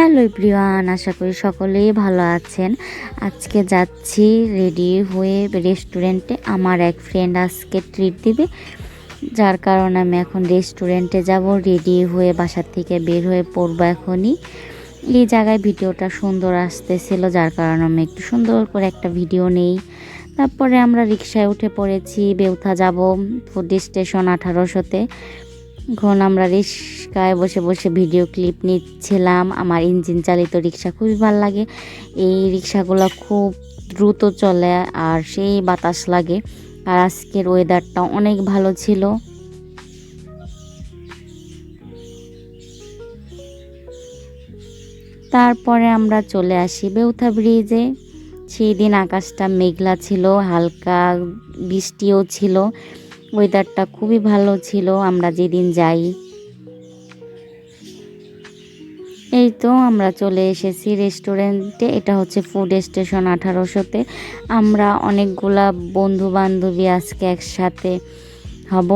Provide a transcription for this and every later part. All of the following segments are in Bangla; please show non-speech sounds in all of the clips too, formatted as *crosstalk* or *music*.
হ্যালো প্রিয়ান আশা করি সকলেই ভালো আছেন। আজকে যাচ্ছি রেডি হয়ে রেস্টুরেন্টে। আমার এক ফ্রেন্ড আজকে ট্রিট দিবে। যার কারণে আমি এখন রেস্টুরেন্টে যাব, রেডি হয়ে বাসার থেকে বের হয়ে পড়ব এখনই। এই জায়গায় ভিডিওটা সুন্দর আসতেছিল, যার কারণে আমি একটু সুন্দর করে একটা ভিডিও নেই। তারপরে আমরা রিক্সায় উঠে পড়েছি, বেউথা যাব, ফুড স্টেশন আঠারোশোতে। এখন আমরা রিক্সায় বসে বসে ভিডিও ক্লিপ নিচ্ছিলাম। আমার ইঞ্জিন চালিত রিক্সা খুবই ভালো লাগে। এই রিক্সাগুলো খুব দ্রুত চলে আর সেই বাতাস লাগে। আর আজকের ওয়েদারটা অনেক ভালো ছিল। তারপরে আমরা চলে আসি বেউথা ব্রিজে সেই দিন আকাশটা মেঘলা ছিল, হালকা বৃষ্টিও ছিল। ওয়েদারটা খুবই ভালো ছিল, আমরা যেদিন যাই। এই তো আমরা চলে এসেছি রেস্টুরেন্টে এটা হচ্ছে ফুড স্টেশন আঠারোশোতে। আমরা অনেকগুলা বন্ধু বান্ধবী আজকে একসাথে হব।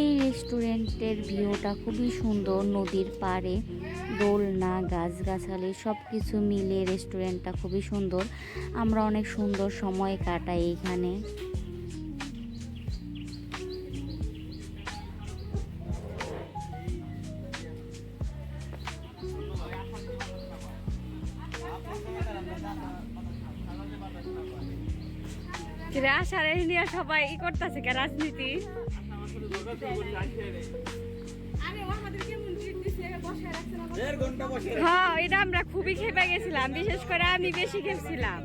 এই রেস্টুরেন্টের ভিউটা খুবই সুন্দর, নদীর পাড়ে। দোলনা গাছগাছালি সব কিছু মিলে রেস্টুরেন্টটা খুবই সুন্দর। আমরা অনেক সুন্দর সময় কাটাই এখানে। আসার নিয়ে সবাই ই করতেছে কে রাজনীতি? হ্যাঁ এটা আমরা খুবই খেপে গেছিলাম। বিশেষ করে আমি বেশি খেপছিলাম।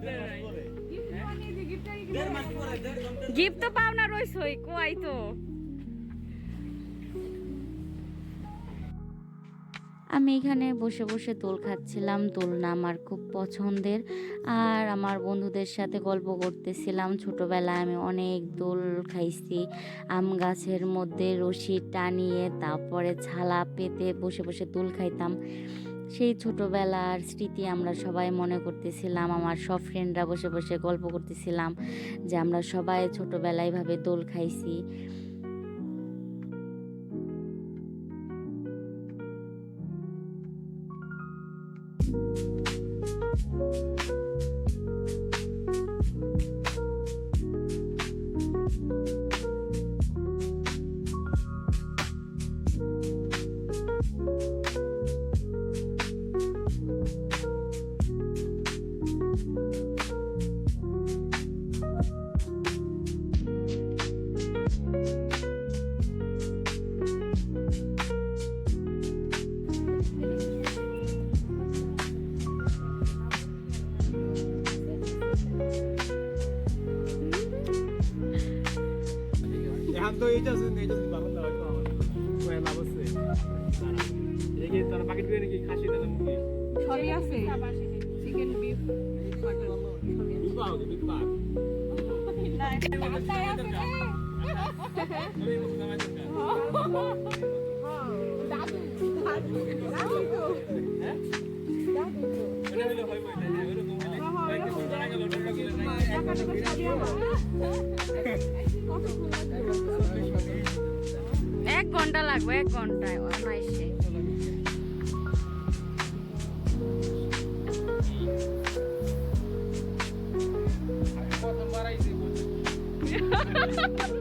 গিফট তো পাওনা না কোয়াই তো। আমি এখানে বসে বসে দোল খাচ্ছিলাম। দোলনা আমার খুব পছন্দের। আর আমার বন্ধুদের সাথে গল্প করতেছিলাম। ছোটোবেলায় আমি অনেক দোল খাইছি। আম গাছের মধ্যে রশি টানিয়ে তারপরে ছালা পেতে বসে বসে দোল খাইতাম। সেই ছোটোবেলার স্মৃতি আমরা সবাই মনে করতেছিলাম। আমার সব ফ্রেন্ডরা বসে বসে গল্প করতেছিলাম যে আমরা সবাই ছোটোবেলায় এভাবে দোল খাইছি। তো এইটা আছে এইটা ভালো না হয়তো আমার। কয় লাভ আছে। এই যে তার পাকেট করে নাকি খাসি না মুরগি সবই আছে। চিকেন বিফ বিগ পাও বিগ পাও এক ঘণ্টা লাগবে এক ঘন্টায় অনায়াসে *laughs* *laughs*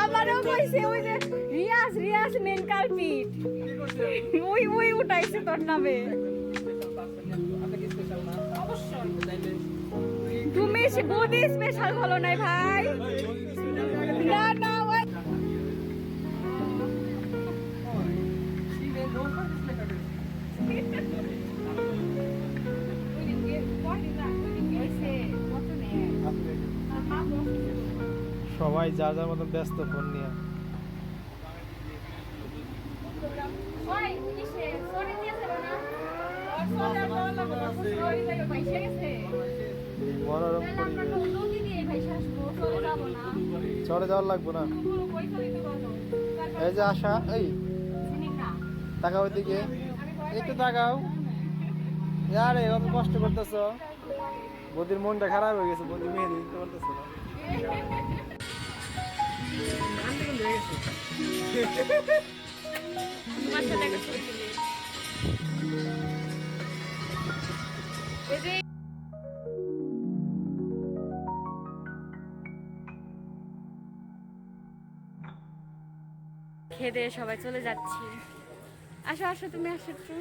আমারও কইছে ওই যে রিয়াজ রিয়াজ মেন ওই ওই উঠাইছে তোর নামে। তুমি বৌদি স্পেশাল হলো নাই ভাই? না না। সবাই যার যার মতো ব্যস্ত ফোন নিয়ে। মনোরম পরিবেশ। যাওয়ার লাগবে না। এই যে আশা এই। তাকাও ওইদিকে। একটু তাকাও। আরে অত কষ্ট করতেছ। বদির মনটা খারাপ হয়ে গেছে বদি মেহেদি দিতে পারতেছে না। খেদে সবাই চলে যাচ্ছি। আসো আসো তুমি আসো একটু।